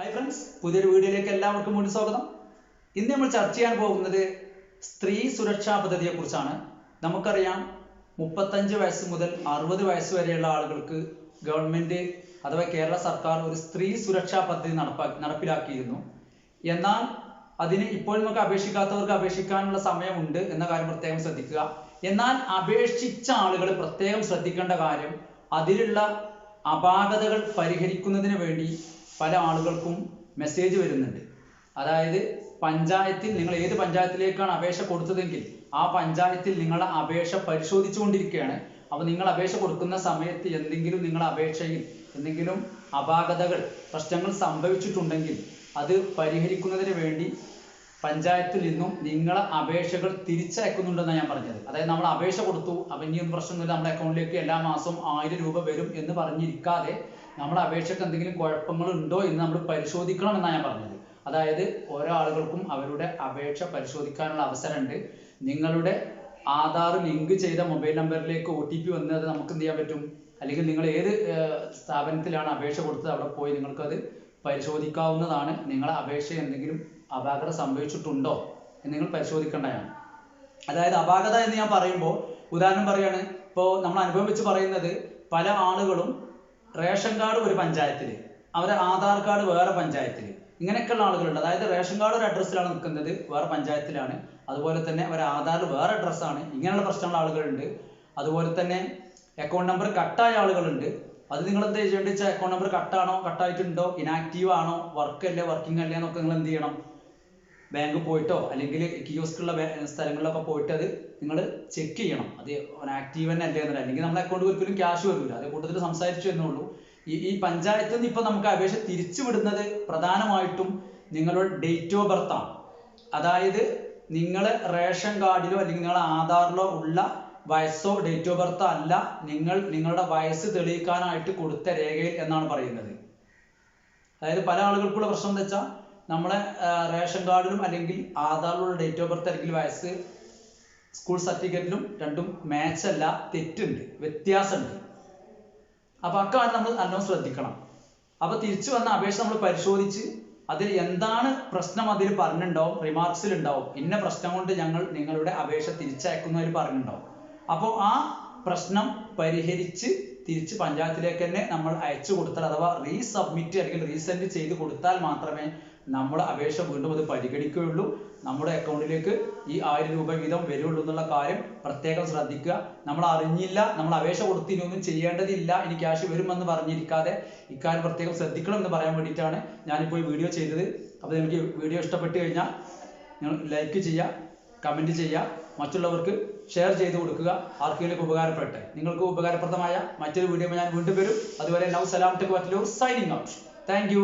Hi friends പുതിയൊരു വീഡിയോയിലേക്ക് എല്ലാവർക്കും വീണ്ടും സ്വാഗതം. ഇന്ന് നമ്മൾ ചർച്ച ചെയ്യാൻ പോകുന്നത് സ്ത്രീ സുരക്ഷാ പദ്ധതിയെ കുറിച്ചാണ് നമുക്കറിയാം മുപ്പത്തഞ്ച് വയസ്സ് മുതൽ അറുപത് വയസ്സ് വരെയുള്ള ആളുകൾക്ക് ഗവൺമെന്റ് അഥവാ കേരള സർക്കാർ ഒരു സ്ത്രീ സുരക്ഷാ പദ്ധതി നടപ്പാ നടപ്പിലാക്കിയിരുന്നു. എന്നാൽ അതിന് ഇപ്പോൾ നമുക്ക് അപേക്ഷിക്കാത്തവർക്ക് അപേക്ഷിക്കാനുള്ള സമയമുണ്ട് എന്ന കാര്യം പ്രത്യേകം ശ്രദ്ധിക്കുക. എന്നാൽ അപേക്ഷിച്ച ആളുകൾ പ്രത്യേകം ശ്രദ്ധിക്കേണ്ട കാര്യം അതിലുള്ള അപാകതകൾ പരിഹരിക്കുന്നതിന് വേണ്ടി പല ആളുകൾക്കും മെസ്സേജ് വരുന്നുണ്ട്. അതായത് പഞ്ചായത്തിൽ നിങ്ങൾ ഏത് പഞ്ചായത്തിലേക്കാണ് അപേക്ഷ കൊടുത്തതെങ്കിൽ ആ പഞ്ചായത്തിൽ നിങ്ങളുടെ അപേക്ഷ പരിശോധിച്ചുകൊണ്ടിരിക്കുകയാണ്. അപ്പോൾ നിങ്ങൾ അപേക്ഷ കൊടുക്കുന്ന സമയത്ത് എന്തെങ്കിലും നിങ്ങളുടെ അപേക്ഷയിൽ എന്തെങ്കിലും അപാകതകൾ പ്രശ്നങ്ങൾ സംഭവിച്ചിട്ടുണ്ടെങ്കിൽ അത് പരിഹരിക്കുന്നതിന് വേണ്ടി പഞ്ചായത്തിൽ നിന്നും നിങ്ങളെ അപേക്ഷകൾ തിരിച്ചയക്കുന്നുണ്ടെന്നാണ് ഞാൻ പറഞ്ഞത്. അതായത് നമ്മൾ അപേക്ഷ കൊടുത്തു അപ്പം ഇനിയൊന്നും പ്രശ്നമൊന്നുമില്ല നമ്മുടെ അക്കൗണ്ടിലേക്ക് എല്ലാ മാസവും ആയിരം രൂപ വരും എന്ന് പറഞ്ഞിരിക്കാതെ നമ്മുടെ അപേക്ഷയ്ക്ക് എന്തെങ്കിലും കുഴപ്പങ്ങൾ ഉണ്ടോ എന്ന് നമ്മൾ പരിശോധിക്കണം എന്നാണ് ഞാൻ പറഞ്ഞത്. അതായത് ഓരോ ആളുകൾക്കും അവരുടെ അപേക്ഷ പരിശോധിക്കാനുള്ള അവസരമുണ്ട്. നിങ്ങളുടെ ആധാർ ലിങ്ക് ചെയ്ത മൊബൈൽ നമ്പറിലേക്ക് ഒ ടി പി വന്നത് നമുക്ക് എന്ത് ചെയ്യാൻ പറ്റും? അല്ലെങ്കിൽ നിങ്ങൾ ഏത് സ്ഥാപനത്തിലാണ് അപേക്ഷ കൊടുത്തത് അവിടെ പോയി നിങ്ങൾക്കത് പരിശോധിക്കാവുന്നതാണ്. നിങ്ങളെ അപേക്ഷ എന്തെങ്കിലും അപാകത സംഭവിച്ചിട്ടുണ്ടോ എന്ന് നിങ്ങൾ പരിശോധിക്കേണ്ടതാണ്. അതായത് അപാകത എന്ന് ഞാൻ പറയുമ്പോൾ ഉദാഹരണം പറയാണ്. ഇപ്പോൾ നമ്മൾ അനുഭവം വെച്ച് പറയുന്നത് പല ആളുകളും റേഷൻ കാർഡ് ഒരു പഞ്ചായത്തിൽ അവരെ ആധാർ കാർഡ് വേറെ പഞ്ചായത്തിൽ ഇങ്ങനെയൊക്കെയുള്ള ആളുകളുണ്ട്. അതായത് റേഷൻ കാർഡ് ഒരു അഡ്രസ്സിലാണ് നിൽക്കുന്നത്. വേറെ പഞ്ചായത്തിലാണ്. അതുപോലെ തന്നെ അവരെ ആധാർ വേറെ അഡ്രസ്സാണ് ഇങ്ങനെയുള്ള പ്രശ്നമുള്ള ആളുകളുണ്ട്. അതുപോലെ തന്നെ അക്കൗണ്ട് നമ്പർ കട്ടായ ആളുകളുണ്ട്. അത് നിങ്ങൾ എന്താ ചെയ്യേണ്ടത് വെച്ചാൽ അക്കൗണ്ട് നമ്പർ കട്ടാണോ കട്ടായിട്ടുണ്ടോ ഇനാക്റ്റീവ് ആണോ വർക്ക് അല്ലേ വർക്കിംഗ് അല്ലേ എന്നൊക്കെ നിങ്ങൾ എന്ത് ചെയ്യണം? ബാങ്ക് പോയിട്ടോ അല്ലെങ്കിൽ കിയോസ്കുള്ള സ്ഥലങ്ങളിലൊക്കെ പോയിട്ട് അത് നിങ്ങൾ ചെക്ക് ചെയ്യണം. അത് ആക്റ്റീവ് തന്നെ അല്ലേ എന്നല്ല അല്ലെങ്കിൽ നമ്മുടെ അക്കൗണ്ട് ഒരിക്കലും ക്യാഷ് വരില്ല അത് കൂട്ടത്തിൽ സംസാരിച്ചു എന്നുള്ളൂ ഈ ഈ പഞ്ചായത്തിൽ നിന്ന് ഇപ്പൊ നമുക്ക് അപേക്ഷ തിരിച്ചു വിടുന്നത് പ്രധാനമായിട്ടും നിങ്ങളുടെ ഡേറ്റ് ഓഫ് ബർത്ത് ആണ്. അതായത് നിങ്ങൾ റേഷൻ കാർഡിലോ അല്ലെങ്കിൽ നിങ്ങളുടെ ആധാറിലോ ഉള്ള വയസ്സോ ഡേറ്റ് ഓഫ് ബർത്തോ അല്ല നിങ്ങൾ നിങ്ങളുടെ വയസ്സ് തെളിയിക്കാനായിട്ട് കൊടുത്ത രേഖയിൽ എന്നാണ് പറയുന്നത്. അതായത് പല ആളുകൾക്കുള്ള പ്രശ്നം എന്താ വെച്ചാൽ നമ്മളെ റേഷൻ കാർഡിലും അല്ലെങ്കിൽ ആധാറിലുള്ള ഡേറ്റ് ഓഫ് ബർത്ത് അല്ലെങ്കിൽ വയസ്സ് സ്കൂൾ സർട്ടിഫിക്കറ്റിലും രണ്ടും മാച്ച് അല്ല തെറ്റുണ്ട് വ്യത്യാസമുണ്ട്. അപ്പൊ അക്കാര്യം നമ്മൾ നല്ലോണം ശ്രദ്ധിക്കണം. അപ്പൊ തിരിച്ചു വന്ന അപേക്ഷ നമ്മൾ പരിശോധിച്ച് അതിൽ എന്താണ് പ്രശ്നം അതിൽ പറഞ്ഞിട്ടുണ്ടാവും റിമാർക്സിൽ ഉണ്ടാവും. ഇന്ന പ്രശ്നം കൊണ്ട് ഞങ്ങൾ നിങ്ങളുടെ അപേക്ഷ തിരിച്ചയക്കുന്നവർ പറഞ്ഞിട്ടുണ്ടാവും. അപ്പോൾ ആ പ്രശ്നം പരിഹരിച്ച് തിരിച്ച് പഞ്ചായത്തിലേക്ക് തന്നെ നമ്മൾ അയച്ചു കൊടുത്താൽ അഥവാ റീസബ്മിറ്റ് അല്ലെങ്കിൽ റീസെൻഡ് ചെയ്ത് കൊടുത്താൽ മാത്രമേ നമ്മൾ അപേക്ഷ വീണ്ടും അത് പരിഗണിക്കുകയുള്ളൂ. നമ്മുടെ അക്കൗണ്ടിലേക്ക് ഈ ആയിരം രൂപ വീതം വരുള്ളൂ എന്നുള്ള കാര്യം പ്രത്യേകം ശ്രദ്ധിക്കുക. നമ്മൾ അറിഞ്ഞില്ല നമ്മൾ അപേക്ഷ കൊടുത്ത് ഇനിയൊന്നും ചെയ്യേണ്ടതില്ല ഇനി ക്യാഷ് വരുമെന്ന് പറഞ്ഞിരിക്കാതെ ഇക്കാര്യം പ്രത്യേകം ശ്രദ്ധിക്കണം എന്ന് പറയാൻ വേണ്ടിയിട്ടാണ് ഞാനിപ്പോൾ വീഡിയോ ചെയ്തത്. അപ്പോൾ നിങ്ങൾക്ക് വീഡിയോ ഇഷ്ടപ്പെട്ടു കഴിഞ്ഞാൽ നിങ്ങൾ ലൈക്ക് ചെയ്യുക. കമന്റ് ചെയ്യുക. മറ്റുള്ളവർക്ക് ഷെയർ ചെയ്ത് കൊടുക്കുക. ആർക്കെങ്കിലും ഉപകാരപ്പെടട്ടെ. നിങ്ങൾക്ക് ഉപകാരപ്രദമായ മറ്റൊരു വീഡിയോ ഞാൻ വീണ്ടും വരും. അതുവരെ now Salam tech Vatloor signing out thank